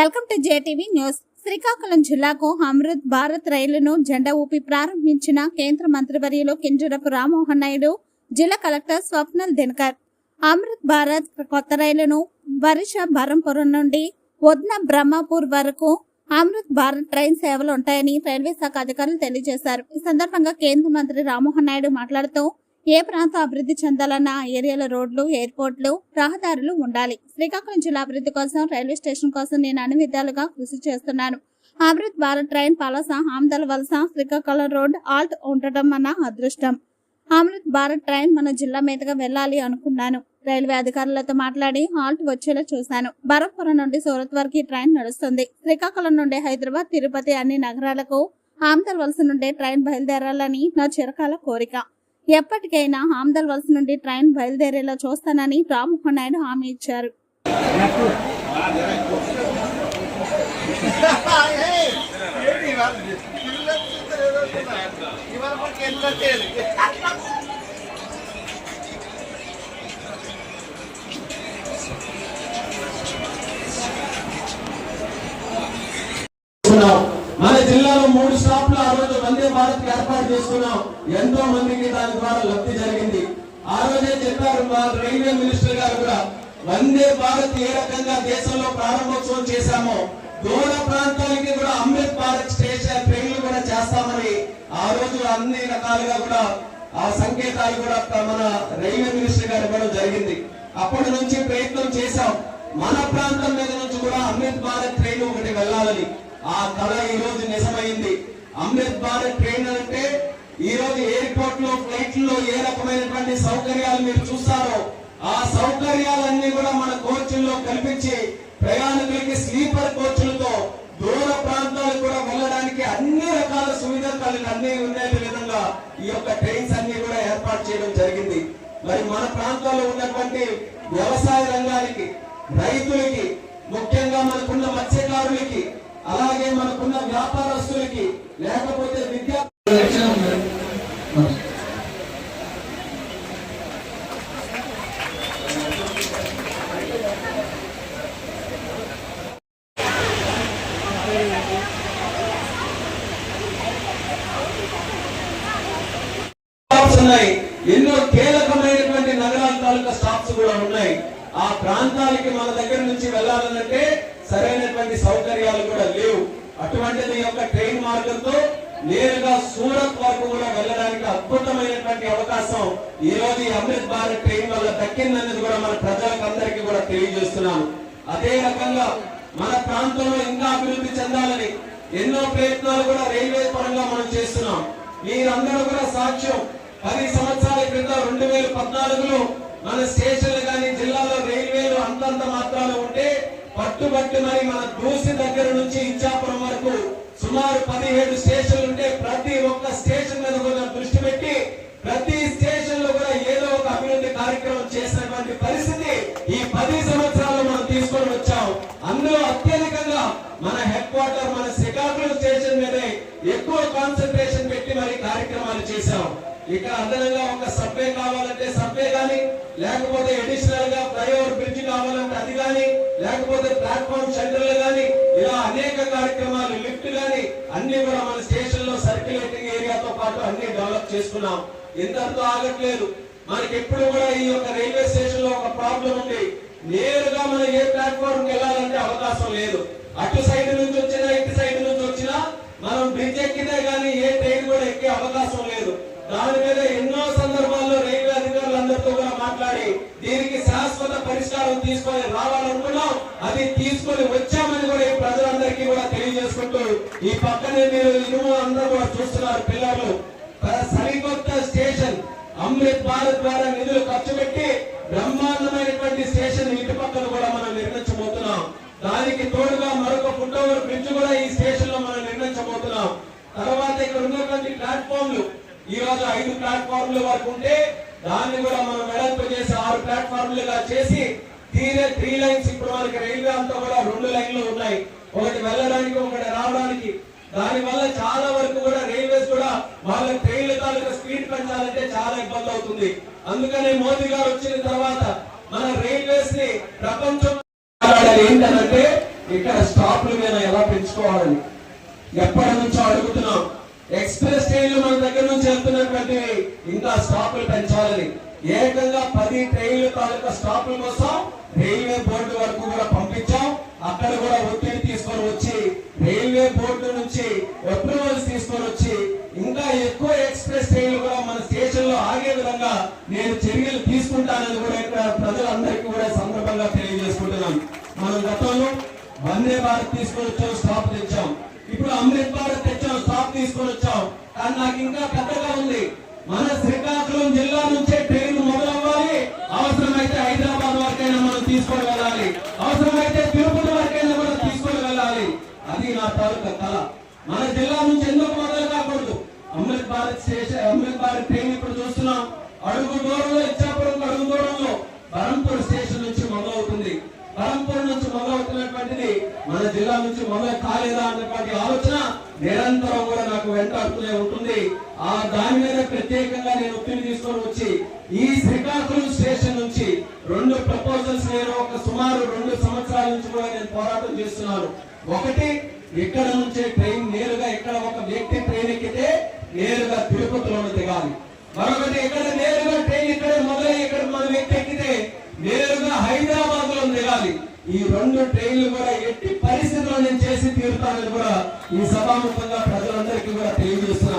Welcome to JTV news. Srikakulam జిల్లాకు అమృత్ భారత్ రైలును జెండా ఊపి ప్రారంభించిన కేంద్ర మంత్రివర్యులు కింజరపు రామ్మోహన్ నాయుడు జిల్లా కలెక్టర్ స్వప్నల్ దినకర్. అమృత్ భారత్ కొత్త రైలును వరుష బరంపురం నుండి వద్న బ్రహ్మపూర్ వరకు అమృత్ భారత్ ట్రైన్ సేవలు ఉంటాయని రైల్వే శాఖ అధికారులు తెలియజేశారు. ఈ సందర్భంగా కేంద్ర మంత్రి రామ్మోహన్ నాయుడు మాట్లాడుతూ ఏ ప్రాంతం అభివృద్ధి చెందాలన్న ఏరియాల రోడ్లు ఎయిర్పోర్ట్లు రహదారులు ఉండాలి. శ్రీకాకుళం జిల్లా అభివృద్ధి కోసం రైల్వే స్టేషన్ కోసం నేను అన్ని విధాలుగా కృషి చేస్తున్నాను. Amrit Bharat train Palasa Amadalavalasa Srikakulam road Alt ఉండటం మన అదృష్టం. అమృత్ భారత్ ట్రైన్ మన జిల్లా మీదుగా వెళ్ళాలి అనుకున్నాను. రైల్వే అధికారులతో మాట్లాడి హాల్ట్ వచ్చేలా చూశాను. భరత్పురం నుండి సూరత్ వరకు ఈ ట్రైన్ నడుస్తుంది. శ్రీకాకుళం నుండి హైదరాబాద్ తిరుపతి అన్ని నగరాలకు ఆమ్దల్ వలస నుండి ట్రైన్ బయలుదేరాలని నా చిరకాల కోరిక. ఎప్పటికైనా ఆమ్దల్ వలస నుండి ట్రైన్ బయలుదేరేలా చూస్తానని రామ్మోహన్ నాయుడు హామీ ఇచ్చారు. చేసుకున్నాం చేసుకున్నాం. ఎంతో మందికి దాని ద్వారా లబ్ధి జరిగింది. ఆ రోజే చెప్పారు మా రైల్వే మినిస్టర్ గారు కూడా వందే భారత్ ఏ రకంగా దేశంలో ప్రారంభోత్సవం చేశామో దూర ప్రాంతాలకి కూడా అమృత్ భారత్ స్టేషన్ ట్రైన్లు కూడా చేస్తామని ఆ రోజు అన్ని రకాలుగా కూడా ఆ సంకేతాలు కూడా మన రైల్వే మినిస్టర్ గారు ఇవ్వడం జరిగింది. అప్పటి నుంచి ప్రయత్నం చేశాం. మన ప్రాంతం మీద నుంచి కూడా అమృత్ భారత్ ట్రైన్ ఒకటి వెళ్ళాలని. ఆ కళ ఈ రోజు నిజమైంది. అమృత్ భారత్ ట్రైన్ అంటే ఈ రోజు ఎయిర్పోర్ట్లో ఫ్లైట్లో ఏ రకమైనటువంటి సౌకర్యాలు మీరు చూస్తారో ఆ సౌకర్యాలన్నీ కూడా మన కోచ్ల్లో కల్పించి ప్రయాణికులకి స్లీపర్ కోచ్లతో దూర ప్రాంతాలకు కూడా వెళ్ళడానికి అన్ని రకాల సువిధాలు అన్ని ఉండే విధంగా ఈ యొక్క ట్రైన్స్ అన్ని కూడా ఏర్పాటు చేయడం జరిగింది. మరి మన ప్రాంతాల్లో ఉన్నటువంటి వ్యవసాయ రంగానికి రైతులకి ముఖ్యంగా మనకున్న మత్స్యకారులకి అలాగే మనకున్న వ్యాపారస్తులకి లేకపోతే విద్యా స్టాప్స్ ఉన్నాయి. ఎన్నో కీలకమైనటువంటి నగరాల తాలూకా స్టాప్స్ కూడా ఉన్నాయి. ఆ ప్రాంతాలకి మన దగ్గర నుంచి వెళ్ళాలనంటే సరైనటువంటి సౌకర్యాలు కూడా లేవు. అటువంటిది ఈ యొక్క ట్రైన్ మార్గంతో నేరుగా సూరత్ వరకు కూడా వెళ్ళడానికి అద్భుతమైనటువంటి అవకాశం ఈ రోజు ఈ అమృత్ భారత్ ట్రైన్ వల్ల దక్కిందనేది కూడా మన ప్రజలకు అందరికీ కూడా తెలియజేస్తున్నాను. అదే రకంగా మన ప్రాంతంలో ఇంకా అభివృద్ధి చెందాలని ఎన్నో ప్రయత్నాలు కూడా రైల్వే పరంగా మనం చేస్తున్నాం. మీరందరూ కూడా సాక్ష్యం పది సంవత్సరాల క్రితం రెండు వేల పద్నాలుగులో మన స్టేషన్లు కానీ జిల్లాలో రైల్వేలు అంతంత మాత్రాలు ఉంటే పట్టుబట్టి మరి మన దూసి దగ్గర నుంచి ఇచ్చాపురం వరకు సుమారు పదిహేడు స్టేషన్లు ఉంటే ప్రతి ఒక్క స్టేషన్ మీద లేకపోతే అడిషనల్గా ఫ్లైఓవర్ బ్రిడ్జ్ కావాలంటే అది కానీ లేకపోతే ప్లాట్ఫామ్ సెంటర్లు కానీ ఇలా అనేక కార్యక్రమాలు లిఫ్ట్ కానీ అన్ని కూడా మన స్టేషన్లో సర్క్యులేటింగ్ ఏరియాతో పాటు అన్ని డెవలప్ చేసుకున్నాం. ఇంతటితో ఆగట్లేదు. మనకి ఎప్పుడు కూడా ఈ యొక్క రైల్వే స్టేషన్లో ఒక ప్రాబ్లం ఉంది. నేరుగా మనం ఏ ప్లాట్ఫామ్కి వెళ్ళాలంటే అవకాశం లేదు. అటు సైడ్ నుంచి వచ్చినా ఇటు సైడ్ నుంచి వచ్చినా మనం బ్రిడ్జ్ ఎక్కితే గానీ ఏ ట్రైన్ కూడా ఎక్కే అవకాశం లేదు. దాని మీద ఎన్నో సందర్భాల్లో రైల్వే అధికారులందరితో కూడా మాట్లాడి దీనికి శాశ్వత పరిష్కారం తీసుకొని రావాలనుకున్నాం అది తీసుకొని వచ్చామని కూడా ఈ ప్రజలందరికీ కూడా తెలియజేసుకుంటూ ఈ పక్కనే మీరు ఇనుము అందరూ కూడా చూస్తున్నారు పిల్లలు. సరికొత్త స్టేషన్ అమృత్ భారత్ ద్వారా నిధులు ఖర్చు పెట్టి బ్రహ్మాండమైనటువంటి స్టేషన్ ఇటు పక్కన కూడా మనం నిర్మించబోతున్నాం. దానికి తోడుగా మరొక ఫుట్ ఓవర్ బ్రిడ్జ్ కూడా ఈ స్టేషన్లో మనం నిర్మించబోతున్నాం. తర్వాత ఇక్కడ ఉన్నటువంటి ప్లాట్ఫామ్లు ఈ రోజు ఐదు ప్లాట్ఫామ్ల వరకు ఉంటే దాన్ని కూడా మనం వెడల్పు చేసి ఆరు ప్లాట్ఫామ్లుగా చేసి తీరే త్రీ లైన్స్ ఇప్పుడు మనకి రైల్వే అంతా కూడా రెండు లైన్లు ఉన్నాయి. ఒకటి వెళ్ళడానికి ఒకటి రావడానికి. దాని వల్ల చాలా వరకు కూడా రైల్వేస్ కూడా వాళ్ళ ట్రైన్ల తాలూకా స్పీడ్ పెంచాలంటే చాలా ఇబ్బంది అవుతుంది. అందుకనే మోదీ గారు వచ్చిన తర్వాత మన రైల్వేస్ని ప్రపంచం ఏంటంటే ఇక్కడ స్టాప్లు మీద ఎలా పెంచుకోవాలని ఎప్పటి నుంచో అడుగుతున్నాం. ఎక్స్ప్రెస్ ట్రైన్లు మన దగ్గర నుంచి వెళ్తున్నటువంటి ఇంకా స్టాప్లు పెంచాలని. ఏకంగా పది ట్రైన్లు తాలూకా స్టాపుల కోసం రైల్వే బోర్డు వరకు కూడా పంపించాం. అక్కడ కూడా ఒత్తిడి తీసుకొని వచ్చి రైల్వే బోర్డు నుంచి అప్రూవల్స్ తీసుకొని వచ్చి ఇంకా ఎక్కువ ఎక్స్ప్రెస్ ట్రైన్లు కూడా మన స్టేషన్లో ఆగే విధంగా నేను చర్యలు తీసుకుంటానని కూడా ఇక్కడ ప్రజలందరికీ కూడా సందర్భంగా తెలియజేసుకుంటున్నాం. మనం గతంలో వందే భారత్ తీసుకొని వచ్చాం స్టాప్ తెచ్చాం. ఇప్పుడు అమృత్ భారత్ తెచ్చాం స్టాప్ తీసుకొని వచ్చాం. కానీ నాకు ఇంకా పెద్దగా ఉంది. మన శ్రీకాకుళం జిల్లా నుంచే ట్రైన్ అవసరమైతే హైదరాబాద్ వరకైనా మనం తీసుకొని వెళ్ళాలి అవసరమైతే తిరుపతి వరకైనా మనం తీసుకొని వెళ్ళాలి అది నా తాలూకా కళ. మన జిల్లా నుంచి ఎందుకు మొదలు కాకూడదు? అమృత్ భారత్ అమృత్ భారత్ ట్రైన్ ఇప్పుడు చూస్తున్నాం. అడుగు దూరంలో ఇచ్చాపురం అడుగు దూరంలో బరంపూర్ స్టేషన్ నుంచి మొదలవుతుంది. బరంపూర్ నుంచి మొదలవుతున్నటువంటిది మన జిల్లా నుంచి మొదలు కాలేదా అన్నటువంటి ఆలోచన నిరంతరం కూడా నాకు వెంటాడుతూనే ఉంటుంది. ఆ దాని మీద ప్రత్యేకంగా నేను ఒత్తిడి తీసుకొని వచ్చి ఈ శ్రీకాకుళం స్టేషన్ నుంచి రెండు ప్రపోజల్స్ నేను ఒక సుమారు రెండు సంవత్సరాల నుంచి కూడా నేను పోరాటం చేస్తున్నాను. ఒకటి ఇక్కడ నుంచే ట్రైన్ నేరుగా ఇక్కడ ఒక వ్యక్తి ట్రైన్ ఎక్కితే నేరుగా తిరుపతిలోనే దిగాలి. మరొకటి ఇక్కడ నేరుగా ట్రైన్ ఇక్కడ మొదలై ఇక్కడ మన వ్యక్తి ఎక్కితే నేరుగా హైదరాబాద్లో దిగాలి. ఈ రెండు ట్రైన్లు కూడా ఎట్టి పరిస్థితుల్లో నేను చేసి తీరుతానని కూడా ఈ సభాముఖంగా ప్రజలందరికీ కూడా తెలియజేస్తున్నాం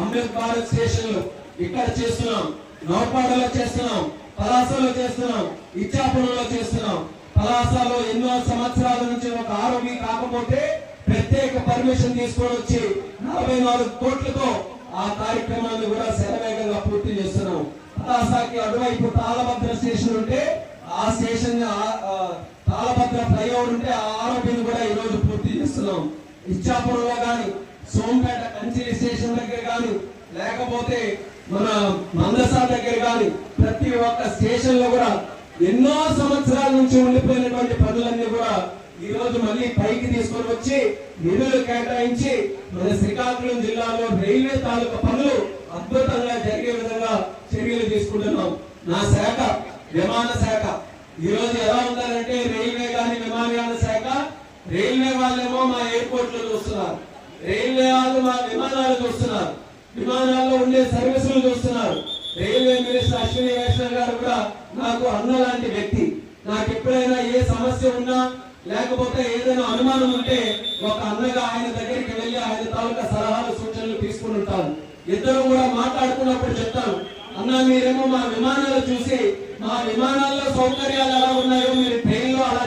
అమృత్ భారత్ స్టేషన్లు ఇక్కడ చేస్తున్నాం నౌపాడలో చేస్తున్నాం పలాసలో చేస్తున్నాం ఇచ్చాపురంలో చేస్తున్నాం. పలాసలో ఎన్నో సంవత్సరాల నుంచి ఒక ఆరోగ్య కాకపోతే ప్రత్యేక పర్మిషన్ తీసుకొని వచ్చి నలభై నాలుగు కోట్లతో ఆ కార్యక్రమాన్ని కూడా శరవేగంగా పూర్తి చేస్తున్నాం. పలాసాకి అటువైపు తాళభద్ర స్టేషన్ ఉంటే ఆ స్టేషన్ తాళభద్ర ఫ్లైఓవర్ ఉంటే ఆ ఆరోగ్యం కూడా ఈ రోజు పూర్తి చేస్తున్నాం. ఇచ్చాపురంలో కానీ సోంపేట కంచిలి స్టేషన్ దగ్గర కానీ లేకపోతే మన మందసా దగ్గర కానీ ప్రతి ఒక్క స్టేషన్లో కూడా ఎన్నో సంవత్సరాల నుంచి ఉండిపోయినటువంటి పనులన్నీ కూడా ఈ రోజు మళ్ళీ పైకి తీసుకొని వచ్చి నిధులు కేటాయించి మన శ్రీకాకుళం జిల్లాలో రైల్వే తాలూకా పనులు అద్భుతంగా జరిగే విధంగా చర్యలు తీసుకుంటున్నాం. నా శాఖ విమాన శాఖ. ఈ రోజు ఎలా ఉండాలంటే రైల్వే కానీ విమానయాన శాఖ రైల్వే వాళ్ళేమో మా ఎయిర్పోర్ట్లో చూస్తున్నారు. రైల్వే వాళ్ళు మా విమానాలు చూస్తున్నారు విమానాల్లో ఉండే సర్వీసులు చూస్తున్నారు రైల్వే మినిస్టర్ అశ్విని వైష్ణవ్ గారు కూడా నాకు అన్న లాంటి వ్యక్తి. నాకు ఎప్పుడైనా ఏ సమస్య ఉన్నా లేకపోతే ఏదైనా అనుమానం ఉంటే ఒక అన్నగా ఆయన దగ్గరికి వెళ్ళి ఆయన తాలూకా సలహాలు సూచనలు తీసుకుని ఉంటాను. ఇద్దరు కూడా మాట్లాడుకున్నప్పుడు చెప్తాను అన్న మీరేమో మా విమానాలు చూసి మా విమానాల్లో సౌకర్యాలు ఎలా ఉన్నాయో మీరు ట్రైన్లో అలా